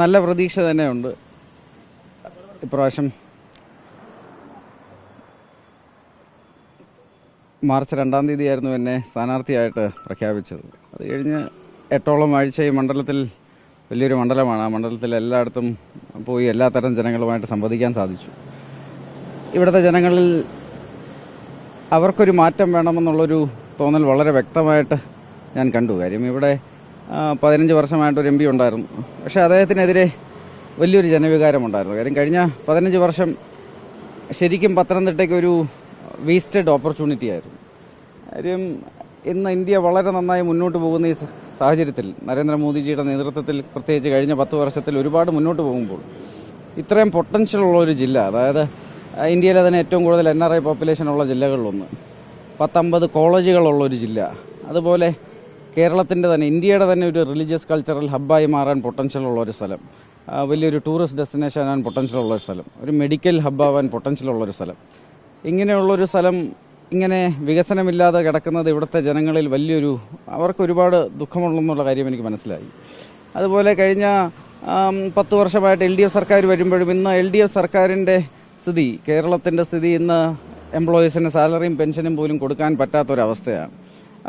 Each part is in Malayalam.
നല്ല പ്രതീക്ഷ തന്നെയുണ്ട് ഇപ്രാവശ്യം മാർച്ച് രണ്ടാം തീയതിയായിരുന്നു എന്നെ സ്ഥാനാർത്ഥിയായിട്ട് പ്രഖ്യാപിച്ചത്. അത് കഴിഞ്ഞ് എട്ടോളം ആഴ്ച ഈ മണ്ഡലത്തിൽ വലിയൊരു മണ്ഡലമാണ്. ആ മണ്ഡലത്തിൽ എല്ലായിടത്തും പോയി എല്ലാത്തരം ജനങ്ങളുമായിട്ട് സംവദിക്കാൻ സാധിച്ചു. ഇവിടുത്തെ ജനങ്ങളിൽ അവർക്കൊരു മാറ്റം വേണമെന്നുള്ളൊരു തോന്നൽ വളരെ വ്യക്തമായിട്ട് ഞാൻ കണ്ടു. കാര്യം ഇവിടെ പതിനഞ്ച് വർഷമായിട്ട് ഒരു എം പി ഉണ്ടായിരുന്നു. പക്ഷേ അദ്ദേഹത്തിനെതിരെ വലിയൊരു ജനവികാരമുണ്ടായിരുന്നു. കാര്യം കഴിഞ്ഞ പതിനഞ്ച് വർഷം ശരിക്കും പത്തനംതിട്ടയ്ക്ക് ഒരു വേസ്റ്റഡ് ഓപ്പർച്യൂണിറ്റി ആയിരുന്നു. കാര്യം ഇന്ന് ഇന്ത്യ വളരെ നന്നായി മുന്നോട്ട് പോകുന്ന ഈ സാഹചര്യത്തിൽ നരേന്ദ്രമോദിജിയുടെ നേതൃത്വത്തിൽ പ്രത്യേകിച്ച് കഴിഞ്ഞ പത്ത് വർഷത്തിൽ ഒരുപാട് മുന്നോട്ട് പോകുമ്പോൾ ഇത്രയും പൊട്ടൻഷ്യൽ ഉള്ള ഒരു ജില്ല അതായത് ഇന്ത്യയിലെ തന്നെ ഏറ്റവും കൂടുതൽ എൻ ആർ ഐ പോപ്പുലേഷൻ ഉള്ള ജില്ലകളിലൊന്ന് പത്തമ്പത് കോളേജുകളുള്ള ഒരു ജില്ല അതുപോലെ കേരളത്തിന്റെ തന്നെ ഇന്ത്യയുടെ തന്നെ ഒരു റിലീജിയസ് കൾച്ചറൽ ഹബ്ബായി മാറാൻ പൊട്ടൻഷ്യൽ ഉള്ള ഒരു സ്ഥലം. വലിയൊരു ടൂറിസ്റ്റ് ഡെസ്റ്റിനേഷൻ ആകാൻ പൊട്ടൻഷ്യൽ ഉള്ള ഒരു സ്ഥലം. ഒരു മെഡിക്കൽ ഹബ്ബാവാൻ പൊട്ടൻഷ്യൽ ഉള്ള ഒരു സ്ഥലം. ഇങ്ങനെയുള്ളൊരു സ്ഥലം ഇങ്ങനെ വികസനമില്ലാതെ കിടക്കുന്നത് ഇവിടുത്തെ ജനങ്ങളിൽ വലിയൊരു അവർക്ക് ഒരുപാട് ദുഃഖമുള്ളെന്നുള്ള കാര്യം എനിക്ക് മനസ്സിലായി. അതുപോലെ കഴിഞ്ഞ പത്ത് വർഷമായിട്ട് എൽ ഡി എഫ് സർക്കാർ വരുമ്പോഴും ഇന്ന് എൽ ഡി എഫ് സർക്കാരിന്റെ സ്ഥിതി കേരളത്തിന്റെ സ്ഥിതി ഇന്ന് എംപ്ലോയീസിന് സാലറിയും പെൻഷനും പോലും കൊടുക്കാൻ പറ്റാത്തൊരവസ്ഥയാണ്.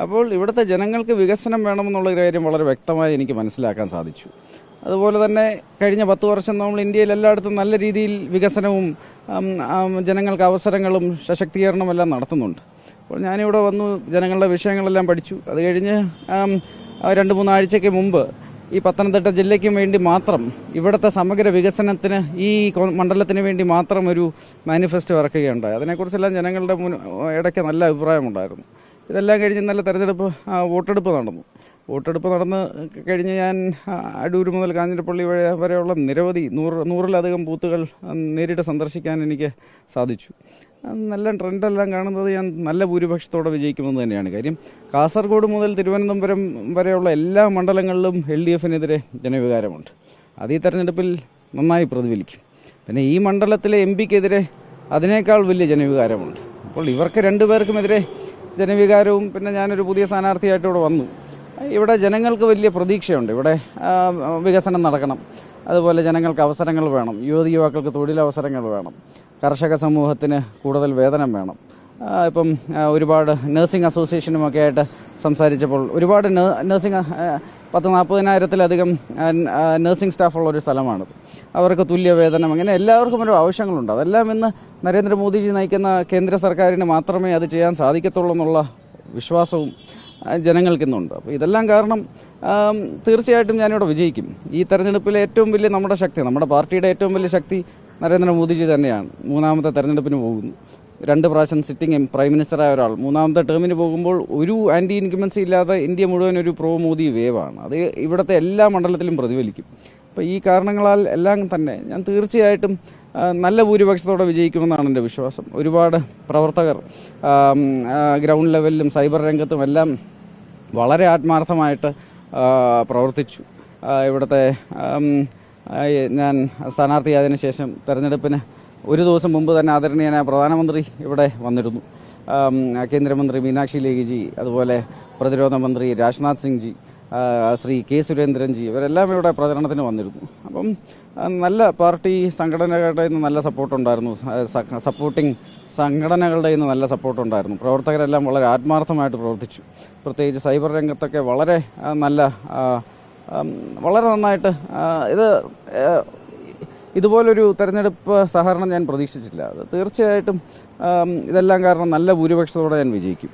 അപ്പോൾ ഇവിടുത്തെ ജനങ്ങൾക്ക് വികസനം വേണമെന്നുള്ള ഒരു കാര്യം വളരെ വ്യക്തമായി എനിക്ക് മനസ്സിലാക്കാൻ സാധിച്ചു. അതുപോലെ തന്നെ കഴിഞ്ഞ പത്ത് വർഷം നമ്മൾ ഇന്ത്യയിൽ എല്ലായിടത്തും നല്ല രീതിയിൽ വികസനവും ജനങ്ങൾക്ക് അവസരങ്ങളും സശക്തീകരണവും എല്ലാം നടത്തുന്നുണ്ട്. അപ്പോൾ ഞാനിവിടെ വന്നു ജനങ്ങളുടെ വിഷയങ്ങളെല്ലാം പഠിച്ചു. അത് കഴിഞ്ഞ് രണ്ട് മൂന്നാഴ്ചയ്ക്ക് മുമ്പ് ഈ പത്തനംതിട്ട ജില്ലയ്ക്ക് വേണ്ടി മാത്രം ഇവിടുത്തെ സമഗ്ര വികസനത്തിന് ഈ മണ്ഡലത്തിന് വേണ്ടി മാത്രം ഒരു മാനിഫെസ്റ്റോ ഇറക്കുകയുണ്ടായി. അതിനെക്കുറിച്ചെല്ലാം ജനങ്ങളുടെ ഇടയ്ക്ക് നല്ല അഭിപ്രായമുണ്ടായിരുന്നു. ഇതെല്ലാം കഴിഞ്ഞ് നല്ല തെരഞ്ഞെടുപ്പ് വോട്ടെടുപ്പ് നടന്നു. വോട്ടെടുപ്പ് നടന്ന് കഴിഞ്ഞ് ഞാൻ അടൂർ മുതൽ കാഞ്ഞിരപ്പള്ളി വരെ വരെയുള്ള നിരവധി നൂറ് നൂറിലധികം ബൂത്തുകൾ നേരിട്ട് സന്ദർശിക്കാൻ എനിക്ക് സാധിച്ചു. നല്ല ട്രെൻഡെല്ലാം കാണുന്നത് ഞാൻ നല്ല ഭൂരിപക്ഷത്തോടെ വിജയിക്കുമെന്ന് തന്നെയാണ് കാര്യം. കാസർഗോഡ് മുതൽ തിരുവനന്തപുരം വരെയുള്ള എല്ലാ മണ്ഡലങ്ങളിലും എൽ ഡി എഫിനെതിരെ ജനവികാരമുണ്ട്. അത് ഈ തെരഞ്ഞെടുപ്പിൽ നന്നായി പ്രതിഫലിക്കും. പിന്നെ ഈ മണ്ഡലത്തിലെ എം പിക്കെതിരെ അതിനേക്കാൾ വലിയ ജനവികാരമുണ്ട്. അപ്പോൾ ഇവർക്ക് രണ്ടുപേർക്കുമെതിരെ ജനവികാരവും പിന്നെ ഞാനൊരു പുതിയ സ്ഥാനാർത്ഥിയായിട്ട് ഇവിടെ വന്നു. ഇവിടെ ജനങ്ങൾക്ക് വലിയ പ്രതീക്ഷയുണ്ട്. ഇവിടെ വികസനം നടക്കണം. അതുപോലെ ജനങ്ങൾക്ക് അവസരങ്ങൾ വേണം. യുവതി യുവാക്കൾക്ക് തൊഴിലവസരങ്ങൾ വേണം. കർഷക സമൂഹത്തിന് കൂടുതൽ വേതനം വേണം. ഇപ്പം ഒരുപാട് നഴ്സിംഗ് അസോസിയേഷനുമൊക്കെ ആയിട്ട് സംസാരിച്ചപ്പോൾ ഒരുപാട് നഴ്സിംഗ് പത്ത് നാൽപ്പതിനായിരത്തിലധികം നഴ്സിംഗ് സ്റ്റാഫുള്ള ഒരു സ്ഥലമാണ് അവർക്ക് തുല്യ വേതനം അങ്ങനെ എല്ലാവർക്കും ഒരു ആവശ്യങ്ങളുണ്ട്. അതെല്ലാം ഇന്ന് നരേന്ദ്രമോദിജി നയിക്കുന്ന കേന്ദ്ര സർക്കാരിന് മാത്രമേ അത് ചെയ്യാൻ സാധിക്കത്തുള്ളൂ എന്നുള്ള വിശ്വാസവും ജനങ്ങൾക്കിന്നുണ്ട് അപ്പോൾ ഇതെല്ലാം കാരണം തീർച്ചയായിട്ടും ഞാനിവിടെ വിജയിക്കും. ഈ തെരഞ്ഞെടുപ്പിലെ ഏറ്റവും വലിയ നമ്മുടെ ശക്തി നമ്മുടെ പാർട്ടിയുടെ ഏറ്റവും വലിയ ശക്തി നരേന്ദ്രമോദിജി തന്നെയാണ്. മൂന്നാമത്തെ തെരഞ്ഞെടുപ്പിന് പോകുന്നു. രണ്ട് പ്രാവശ്യം സിറ്റിംഗ് പ്രൈം മിനിസ്റ്ററായ ഒരാൾ. മൂന്നാമത്തെ ടേമിന് പോകുമ്പോൾ ഒരു ആന്റി ഇൻകമൻസി ഇല്ലാതെ ഇന്ത്യ മുഴുവൻ ഒരു പ്രോ മോദി വേവാണ് അത് ഇവിടുത്തെ എല്ലാ മണ്ഡലത്തിലും പ്രതിഫലിക്കും. അപ്പോൾ ഈ കാരണങ്ങളാൽ എല്ലാം തന്നെ ഞാൻ തീർച്ചയായിട്ടും നല്ല ഭൂരിപക്ഷത്തോടെ വിജയിക്കുമെന്നാണ് എന്റെ വിശ്വാസം. ഒരുപാട് പ്രവർത്തകർ ഗ്രൗണ്ട് ലെവലിലും സൈബർ രംഗത്തും എല്ലാം വളരെ ആത്മാർത്ഥമായിട്ട് പ്രവർത്തിച്ചു. ഇവിടുത്തെ ഞാൻ സ്ഥാനാർത്ഥിയായതിനു ശേഷം തെരഞ്ഞെടുപ്പിന് ഒരു ദിവസം മുമ്പ് തന്നെ ആദരണീയനായ പ്രധാനമന്ത്രി ഇവിടെ വന്നിരുന്നു. കേന്ദ്രമന്ത്രി മീനാക്ഷി ലേഖിജി അതുപോലെ പ്രതിരോധ മന്ത്രി രാജ്നാഥ് സിംഗ് ജി ശ്രീ കെ സുരേന്ദ്രൻജി ഇവരെല്ലാം ഇവിടെ പ്രചരണത്തിന് വന്നിരുന്നു. അപ്പം നല്ല പാർട്ടി സംഘടനകളുടെ നിന്ന് നല്ല സപ്പോർട്ടുണ്ടായിരുന്നു. സപ്പോർട്ടിംഗ് സംഘടനകളുടെ നിന്ന് നല്ല സപ്പോർട്ടുണ്ടായിരുന്നു. പ്രവർത്തകരെല്ലാം വളരെ ആത്മാർത്ഥമായിട്ട് പ്രവർത്തിച്ചു. പ്രത്യേകിച്ച് സൈബർ രംഗത്തൊക്കെ വളരെ നല്ല വളരെ നന്നായിട്ട് ഇത് ഇതുപോലൊരു തെരഞ്ഞെടുപ്പ് സഹകരണം ഞാൻ പ്രതീക്ഷിച്ചില്ല തീർച്ചയായിട്ടും ഇതെല്ലാം കാരണം നല്ല ഭൂരിപക്ഷത്തോടെ ഞാൻ വിജയിക്കും.